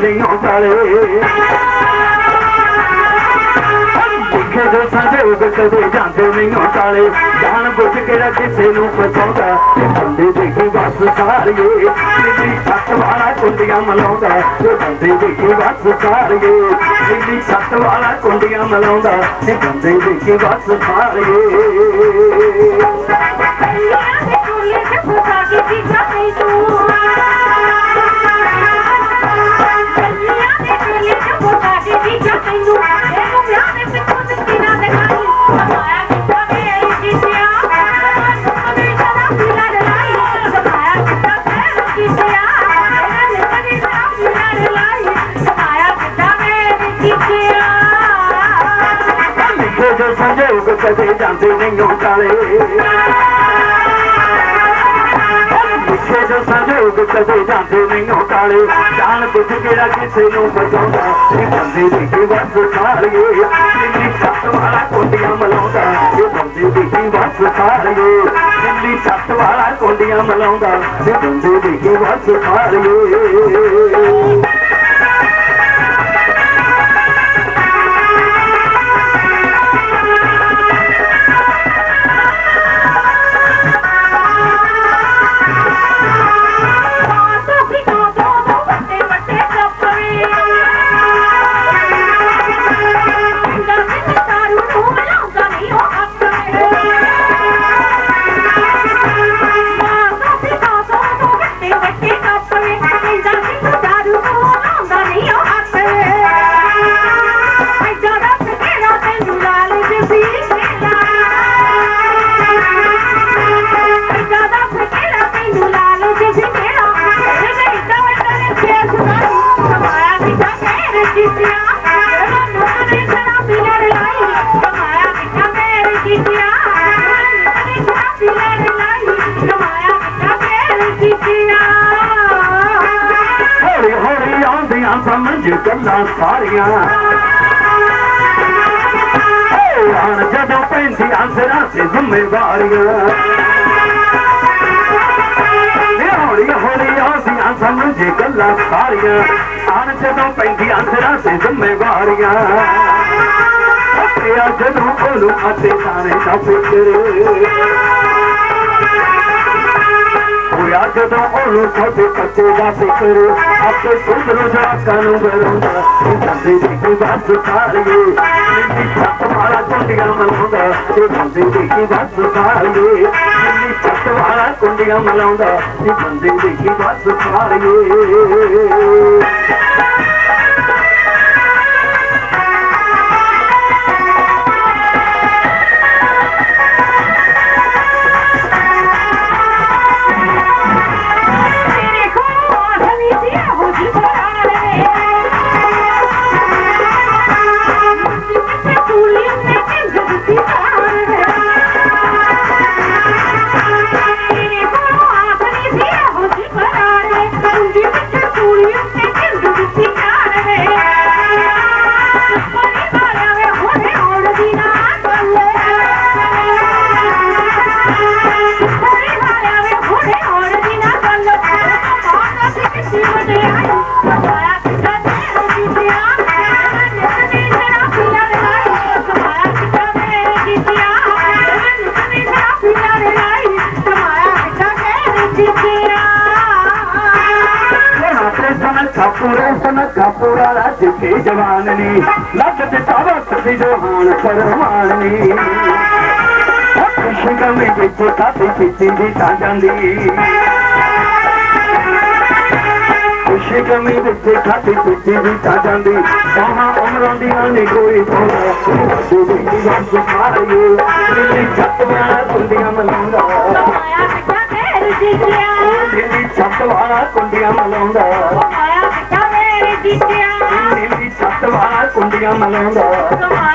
ਨਹੀਂ ਕਾਲੇ ਦੇਖੇ ਜੋ ਸੰਜੋਗ ਕਦੇ ਜਾਂਦੇ ਨਹੀਂ ਕਾਲੇ ਜਾਣ ਬੁੱਝ ਕੇ ਕਿਸੇ ਨੂੰ ਫਸਾਉਂਦਾ ਤੇ ਬੰਦੇ ਦੇਖੀ ਬਸ ਸਾਰੀਏ ਦਿੱਲੀ ਸੱਤ ਵਾਲਾ ਕੁੰਡੀਆਂ ਮਲਾਉਂਦਾ ਤੇ ਬੰਦੇ ਦੇਖੀ ਬਸ ਸਾਰੀਏ ਦਿੱਲੀ ਸੱਤ ਵਾਲਾ ਕੁੰਡੀਆਂ ਮਲਾਉਂਦਾ ਤੇ ਬੰਦੇ ਦੇਖੀ ਬਸ ਸਾਰੀਏ ਲਿਖੇ ਜੋ ਸੰਜੋਗ ਕਦੇ ਜਾਂਦੇ ਨਹੀਂ ਕਾਲੇ ਲਿਖੇ ਜੋ ਸੰਜੋਗ ਕਦੇ ਜਾਂਦੇ ਨਹੀਂ ਕਾਲੇ ਜਾਣ ਬੁੱਝ ਕੇ ਕਿਸੇ ਨੂੰ ਬਚਾਉਂਦਾ, ਇਹ ਬੰਦੇ ਦੀ ਕੀ ਬਸ ਸਾਰੀਏ। ਦਿੱਲੀ ਸੱਤ ਵਾਲਾ ਕੋਡੀਆਂ ਮਲਾਉਂਦਾ, ਇਹ ਬੰਦੇ ਦੀ ਕੀ ਬਸ ਸਾਰੀਏ। ਦਿੱਲੀ ਸੱਤ ਵਾਲਾ ਕੋਡੀਆਂ ਮਲਾਉਂਦਾ, ਇਹ ਬੰਦੇ ਦੀ ਕੀ ਬਸ ਸਾਰੀਏ। ਗੱਲਾਂ ਸਾਰੀਆਂ। ਹਣ ਜਦੋਂ ਪੈਂਦੀਆਂ ਸਿਰਾਂ ਤੇ ਜ਼ਿੰਮੇਵਾਰੀਆਂ। ਨੀ ਹੌਲੀ ਹੌਲੀ ਆਉਂਦੀਆਂ ਸਮਝ ਗੱਲਾਂ ਸਾਰੀਆਂ। ਹਣ ਜਦੋਂ ਪੈਂਦੀਆਂ ਸਿਰਾਂ ਤੇ ਜ਼ਿੰਮੇਵਾਰੀਆਂ। ਪਿਆ ਜਦੋਂ ਉਹਨੂੰ ਅਤੇ ਤਾਰੇ ਦਾ ਫਿਕਰ ਹੋਇਆ ਜਦੋਂ ਉਹਨੂੰ ਛੋਟੇ ਬੱਚੇ ਦਾ ਫਿਕਰ ਆਪੇ ਸੁਧਰੂ ਜਵਾਕਾਂ ਨੂੰ ਬਰੋਂਦਾ ਇਹ ਦੀ ਕੀ ਬਸ ਸਾਰੀਏ ਜਿੰਨੀ ਛੱਤ ਵਾਲਾ ਕੁੰਡੀਆਂ ਮਲਾਉਂਦਾ ਇਹ ਬੰਦੇ ਦੀ ਕੀ ਬਸ ਸਾਰੀਏ ਜਿੰਨੀ ਛੱਤ ਵਾਲਾ ਕੁੰਡੀਆਂ ਮਲਾਉਂਦਾ ਇਹ ਬੰਦੇ ਦੀ ਕੀ ਬਸ ਸਾਰੀਏ ਕਾਪੂਰਾ ਕਾਪੂਰਾ ਰੱਜ ਕੇ ਜਵਾਨ। ਨੀ ਲੱਗ ਦਿੱਤਾ ਵਕਤ ਦੀ ਜਹਾਨ ਫਰਮਾਨ ਨੀ ਖੁਸ਼ੀ ਕਮੀ ਵਿੱਚ ਕਾਫੀ ਕੀਤੀ ਦੀ ਤਾਂ ਜਾਂਦੀ। ਖੁਸ਼ੀ ਕਮੀ ਵਿੱਚ ਖਾਤੀ ਪੀਤੀ ਦੀ ਤਾਂ ਜਾਂਦੀ। ਬਾਹਾਂ ਉਮਰਾਂ ਦੀਆਂ ਨਹੀਂ ਕੋਈ ਪਾਉਂਦਾ ਦੂਜੀ ਦੀ ਵੰਸ ਖਾਈਏ ਦਿੱਲੀ ਛੱਤ ਵਾਲਾ ਕੁੰਡੀਆਂ ਮਲਾਉਂਦਾ Mà nghe.